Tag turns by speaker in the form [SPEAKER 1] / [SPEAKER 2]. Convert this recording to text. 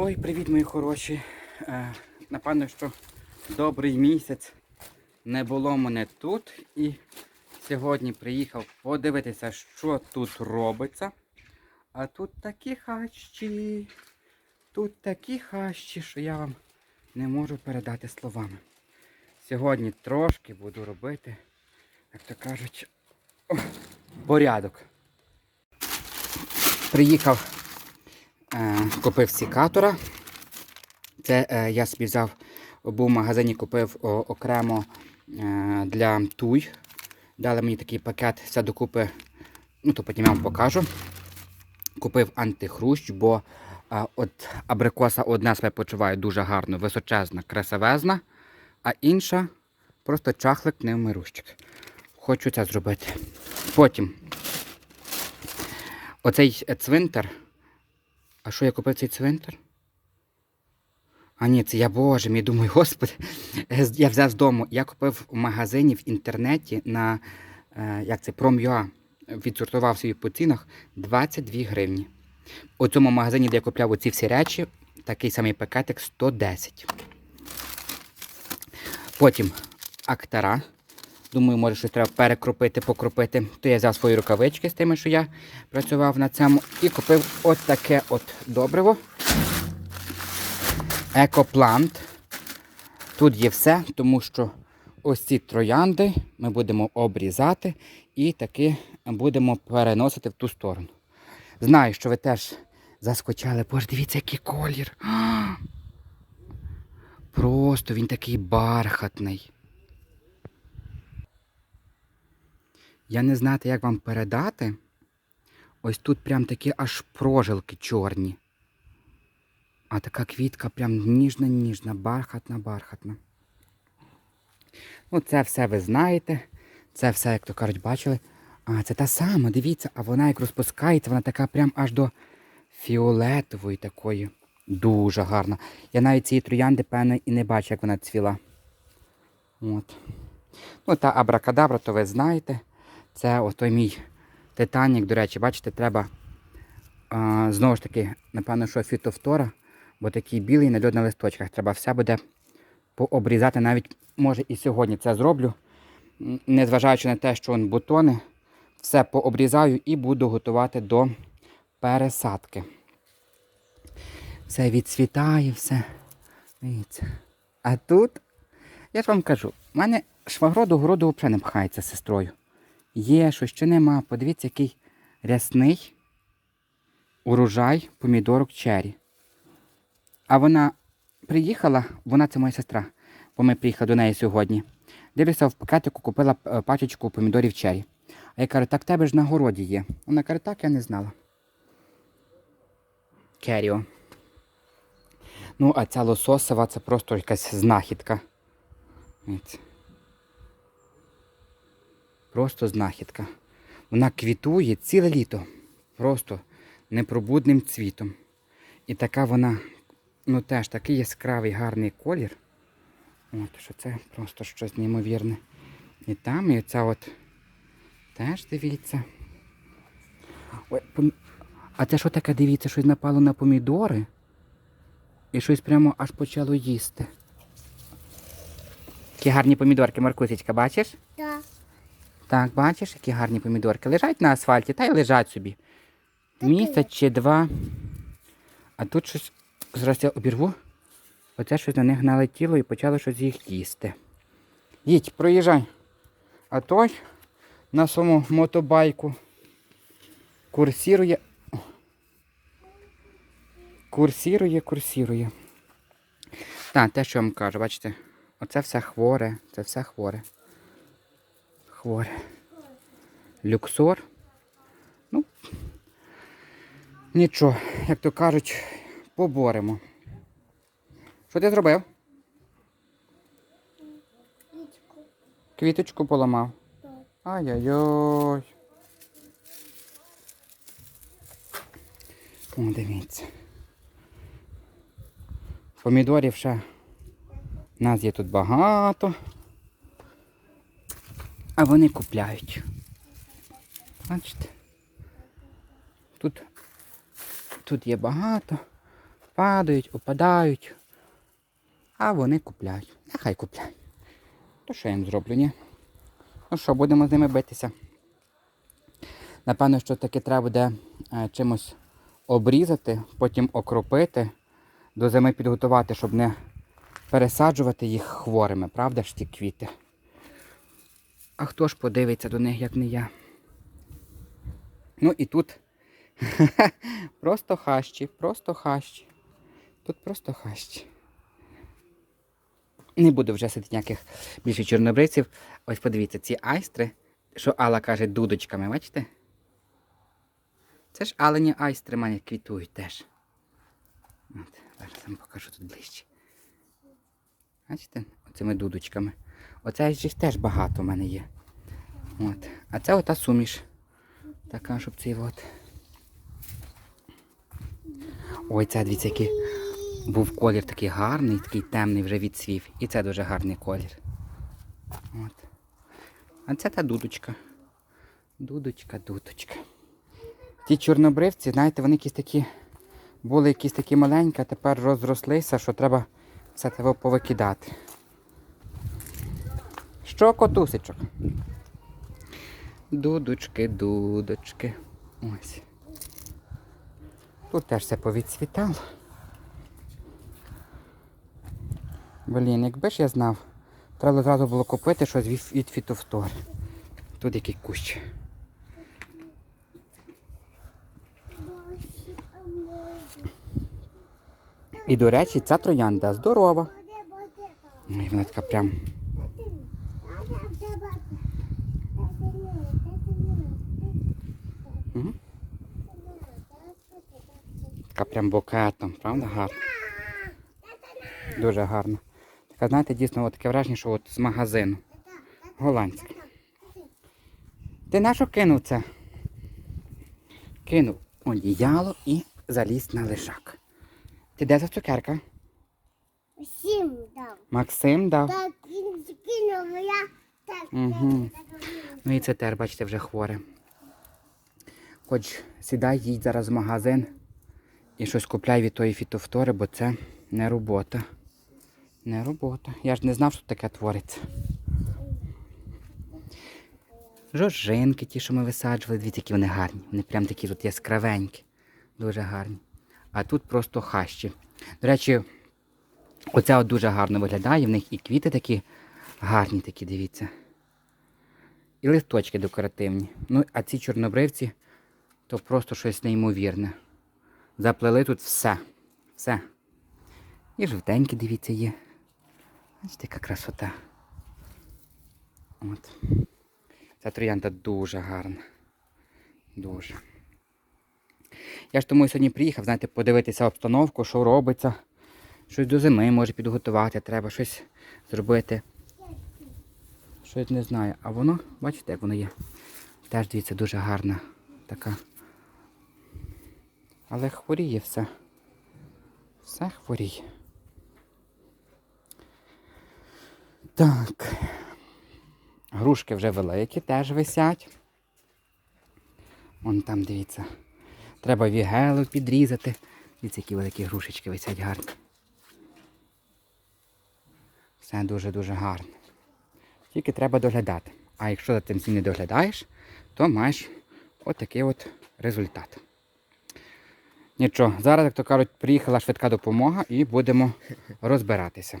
[SPEAKER 1] Ой, привіт, мої хороші. Е, напевно, що добрий місяць не було мене тут. І сьогодні приїхав подивитися, що тут робиться. А тут такі хащі, тут такі хащі, що я вам не можу передати словами. Сьогодні трошки буду робити, як то кажуть, порядок. Приїхав купив сікатора. Це е, я собі взяв, був в магазині, купив окремо е, для туй. Дали мені такий пакет, все докупи, ну то потім я вам покажу. Купив антихрущ, бо е, от абрикоса одна себе почуває дуже гарно, височезна, красивезна, а інша просто чахлик невмирущик. Хочу це зробити. Потім оцей цвинтар. А що я купив цей цвинтар? А ні, це я боже мій думаю, господи. Я взяв з дому. Я купив в магазині в інтернеті на е, як це, Prom.ua. Відсортував собі по цінах 22 гривні. У цьому магазині, де я купляв оці всі речі, такий самий пакетик 110. Потім актара. Думаю, може щось треба перекропити, покропити. То я взяв свої рукавички з тими, що я працював на цьому, і купив от таке от добриво. Екоплант. Тут є все, тому що ось ці троянди ми будемо обрізати і таки будемо переносити в ту сторону. Знаю, що ви теж заскочали. Боже, дивіться, який колір. Просто він такий бархатний. Я не знати, як вам передати. Ось тут прям такі аж прожилки чорні. А така квітка прям ніжна-ніжна, бархатна-бархатна. Ну, це все ви знаєте. Це все, як то кажуть, бачили. А, це та сама, дивіться, а вона як розпускається, вона така прям аж до фіолетової такої. Дуже гарна. Я навіть цієї троянди, певне, і не бачу, як вона цвіла. От. Ну, та абракадабра, то ви знаєте. Це отой мій титанік, до речі, бачите, треба а, знову ж таки, напевно, що фітофтора, бо такий білий на льод на листочках. Треба все буде пообрізати. Навіть, може, і сьогодні це зроблю. Незважаючи на те, що он бутони, все пообрізаю і буду готувати до пересадки. Все відцвітає, все. Дивіться. А тут, я ж вам кажу, в мене швагро до городу взагалі не пхається з сестрою. Є, що ще нема. Подивіться, який рясний урожай помідорок чері. А вона приїхала, вона це моя сестра, бо ми приїхали до неї сьогодні. Дивлюся, в пакетику купила е, пачечку помідорів чері. А я кажу, так в тебе ж на городі є. Вона каже, так, я не знала. Керіо. Ну, а ця лососова це просто якась знахідка. Просто знахідка. Вона квітує ціле літо. Просто непробудним цвітом. І така вона, ну теж такий яскравий гарний колір. От, що це просто щось неймовірне. І там, і ця от теж дивіться. Ой, пом... А це що таке, дивіться, щось напало на помідори? І щось прямо аж почало їсти. Які гарні помідорки, Маркусечка, бачиш?
[SPEAKER 2] Так.
[SPEAKER 1] Так, бачиш, які гарні помідорки. Лежать на асфальті, та й лежать собі. Місяць чи два. А тут щось зараз я обірву. Оце щось на них налетіло і почало щось їх їсти. Їдь, проїжджай. А той на своєму мотобайку курсірує. Курсірує, курсірує. Так, те, що я вам кажу, бачите, оце все хворе, це все хворе хворе. Люксор. Ну, нічого, як то кажуть, поборемо. Що ти зробив?
[SPEAKER 2] Річку.
[SPEAKER 1] Квіточку поламав. Ай-яй-яй. О, дивіться. Помідорів ще. Нас є тут багато. А вони купляють. Бачите? Тут, тут є багато. падають, опадають. А вони купляють. Нехай купляють. То що я їм зроблю, ні? Ну що, будемо з ними битися. Напевно, що таки треба буде е, чимось обрізати, потім окропити, до зими підготувати, щоб не пересаджувати їх хворими, правда ж ті квіти? А хто ж подивиться до них, як не я? Ну і тут просто хащі, просто хащі. Тут просто хащі. Не буду вже сидіти ніяких більше чорнобривців. Ось подивіться, ці айстри, що Алла каже дудочками, бачите? Це ж алені айстри мене квітують теж. От, зараз вам покажу тут ближче. Бачите? Оцими дудочками. Оце ж теж багато в мене є. От. А це ота суміш. Така, щоб цей от. Ой, це дивіться, який був колір такий гарний, такий темний вже відсвів. І це дуже гарний колір. От. А це та дудочка. Дудочка, дудочка. Ті чорнобривці, знаєте, вони якісь такі були якісь такі маленькі, а тепер розрослися, що треба все це повикидати. Що, котусечок? Дудочки, дудочки. Ось. Тут теж все повідцвітало. Блін, якби ж я знав, треба одразу було купити щось від, фітофтори. Тут який кущ. І, до речі, ця троянда здорова. Ой, Вона така прям. Така прям букетом, правда гарна? Дуже гарна. Така, знаєте, дійсно от таке враження, що от з магазину. Голландське. Ти на що кинув це? Кинув одіяло і заліз на лишак. Ти де за цукерка?
[SPEAKER 2] Всім дав.
[SPEAKER 1] Максим дав.
[SPEAKER 2] Так він кинув, я так.
[SPEAKER 1] Угу. Ну і це тер, бачите, вже хворе. Хоч сідай, їдь зараз в магазин і щось купляй від тої фітофтори, бо це не робота. Не робота. Я ж не знав, що таке твориться. Жожинки ті, що ми висаджували, дивіться, які вони гарні. Вони прям такі тут яскравенькі. Дуже гарні. А тут просто хащі. До речі, оця от дуже гарно виглядає. В них і квіти такі гарні, такі, дивіться. І листочки декоративні. Ну, а ці чорнобривці то просто щось неймовірне. Заплели тут все. Все. І жовтенькі, дивіться, є. Бачите, яка красота. От. Ця троянда дуже гарна. Дуже. Я ж тому і сьогодні приїхав, знаєте, подивитися обстановку, що робиться. Щось до зими може підготувати, треба щось зробити. Щось не знаю. А воно, бачите, як воно є. Теж дивіться, дуже гарна така. Але хворіє все. Все хворіє. Так. Грушки вже великі, теж висять. Вон там, дивіться. Треба вігелу підрізати. Дивіться, які великі грушечки висять гарні. Все дуже-дуже гарно. Тільки треба доглядати. А якщо за цим всім не доглядаєш, то маєш отакий от результат. Нічого, зараз, як то кажуть, приїхала швидка допомога і будемо розбиратися.